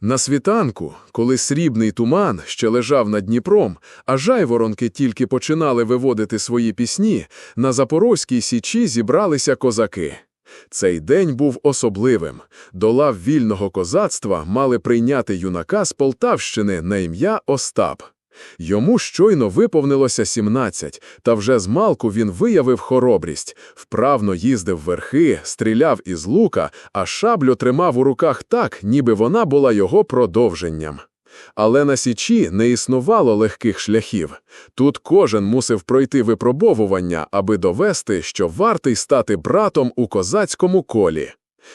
На світанку, коли срібний туман ще лежав над Дніпром, а жайворонки тільки починали виводити свої пісні, на Запорозькій січі зібралися козаки. Цей день був особливим. До лав вільного козацтва мали прийняти юнака з Полтавщини на ім'я Остап. Йому щойно виповнилося 17, та вже з малку він виявив хоробрість, вправно їздив верхи, стріляв із лука, а шаблю тримав у руках так, ніби вона була його продовженням. Але на Січі не існувало легких шляхів. Тут кожен мусив пройти випробовування, аби довести, що вартий стати братом у козацькому колі.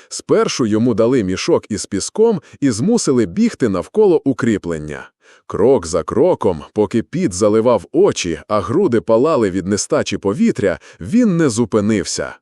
Спершу йому дали мішок із піском і змусили бігти навколо укріплення. Крок за кроком, поки піт заливав очі, а груди палали від нестачі повітря, він не зупинився.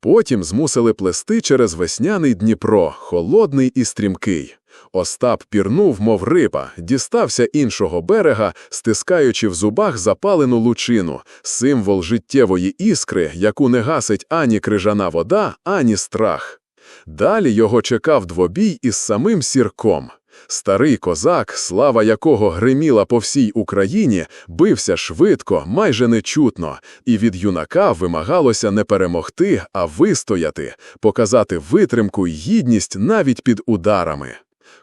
Потім змусили плести через весняний Дніпро, холодний і стрімкий. Остап пірнув, мов риба, дістався іншого берега, стискаючи в зубах запалену лучину, символ життєвої іскри, яку не гасить ані крижана вода, ані страх. Далі його чекав двобій із самим сірком. Старий козак, слава якого гриміла по всій Україні, бився швидко, майже нечутно, і від юнака вимагалося не перемогти, а вистояти, показати витримку й гідність навіть під ударами.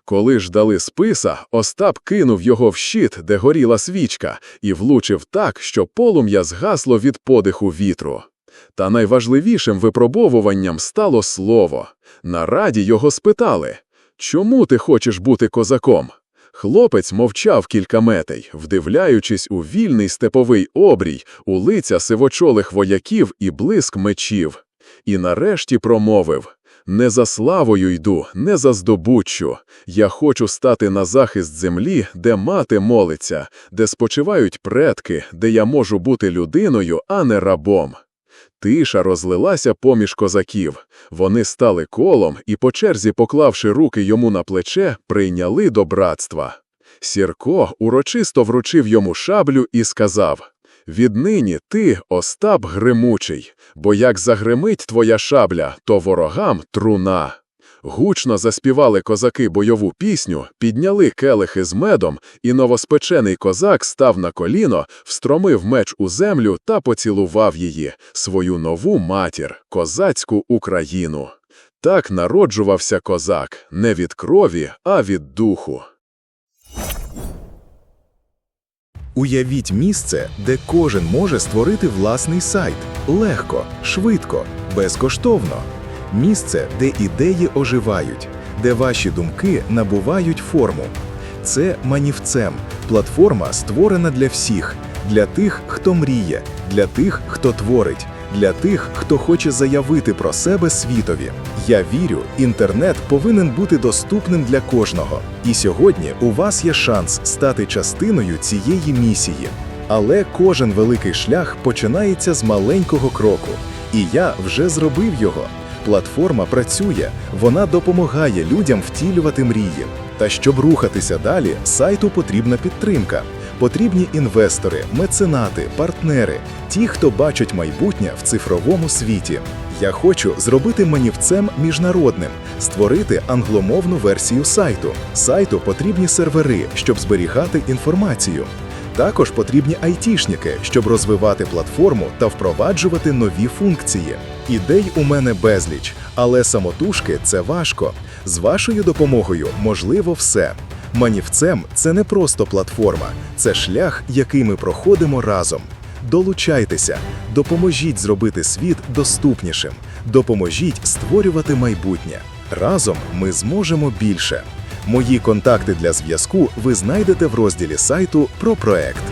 Коли ж дали списа, Остап кинув його в щит, де горіла свічка, і влучив так, що полум'я згасло від подиху вітру. Та найважливішим випробовуванням стало слово. На раді його спитали Чому ти хочеш бути козаком? Хлопець мовчав кілька метей, вдивляючись у вільний степовий обрій, у лиця сивочолих вояків і блиск мечів. І нарешті промовив «Не за славою йду, не за здобуччю. Я хочу стати на захист землі, де мати молиться, де спочивають предки, де я можу бути людиною, а не рабом». Тиша розлилася поміж козаків. Вони стали колом і, по черзі поклавши руки йому на плече, прийняли до братства. Сірко урочисто вручив йому шаблю і сказав «Віднині ти, Остап Гримучий, бо як загримить твоя шабля, то ворогам труна». Гучно заспівали козаки бойову пісню, підняли келихи з медом, і новоспечений козак став на коліно, встромив меч у землю та поцілував її, свою нову матір, козацьку Україну. Так народжувався козак не від крові, а від духу. Уявіть місце, де кожен може створити власний сайт легко, швидко, безкоштовно. Місце, де ідеї оживають, де ваші думки набувають форму. Це Манівцем платформа створена для всіх, для тих, хто мріє, для тих, хто творить, для тих, хто хоче заявити про себе світові. Я вірю, інтернет повинен бути доступним для кожного. І сьогодні у вас є шанс стати частиною цієї місії. Але кожен великий шлях починається з маленького кроку. І я вже зробив його. Платформа працює, вона допомагає людям втілювати мрії. Та щоб рухатися далі, сайту потрібна підтримка. Потрібні інвестори, меценати, партнери, ті, хто бачать майбутнє в цифровому світі. Я хочу зробити манівцем міжнародним, створити англомовну версію сайту. Сайту потрібні сервери, щоб зберігати інформацію. Також потрібні айтішники, щоб розвивати платформу та впроваджувати нові функції. Ідей у мене безліч, але самотужки це важко. З вашою допомогою можливо все. Манівцем це не просто платформа, це шлях, який ми проходимо разом. Долучайтеся, допоможіть зробити світ доступнішим, допоможіть створювати майбутнє. Разом ми зможемо більше. Мої контакти для зв'язку ви знайдете в розділі сайту про проект.